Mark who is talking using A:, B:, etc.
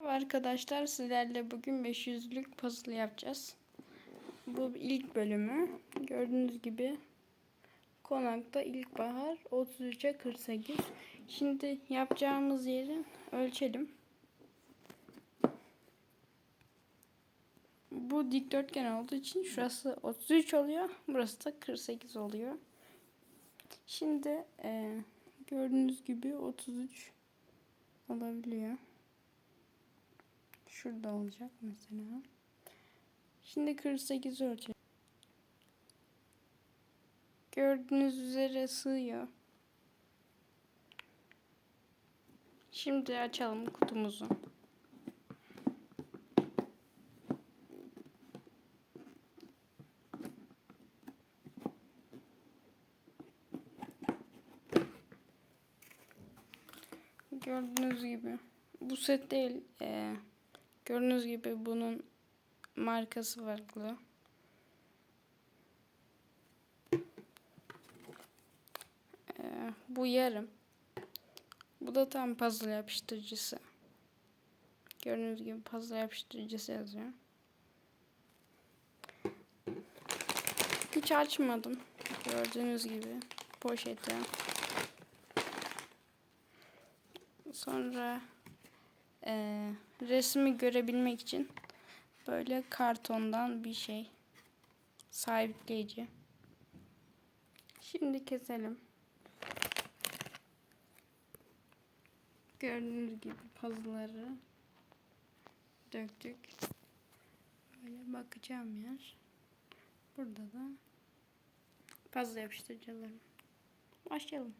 A: Arkadaşlar sizlerle bugün 500'lük puzzle yapacağız. Bu ilk bölümü. Gördüğünüz gibi konakta ilkbahar 33'e 48. Şimdi yapacağımız yeri ölçelim. Bu dikdörtgen olduğu için şurası 33 oluyor. Burası da 48 oluyor. Şimdi eee, gördüğünüz gibi 33 olabiliyor. Şurada olacak mesela. Şimdi 48 ölçelim. Gördüğünüz üzere sığıyor. Şimdi açalım kutumuzu. Gördüğünüz gibi. Bu set değil. eee, gördüğünüz gibi bunun markası farklı. Eee, bu yarım. Bu da tam puzzle yapıştırıcısı. Gördüğünüz gibi puzzle yapıştırıcısı yazıyor. Hiç açmadım. Gördüğünüz gibi poşeti. Sonra eee, resmi görebilmek için böyle kartondan bir şey sabitleyici. Şimdi keselim. Gördüğünüz gibi puzzle'ları döktük. Böyle bakacağım yer. Burada da puzzle yapıştırıcılarım. Başlayalım.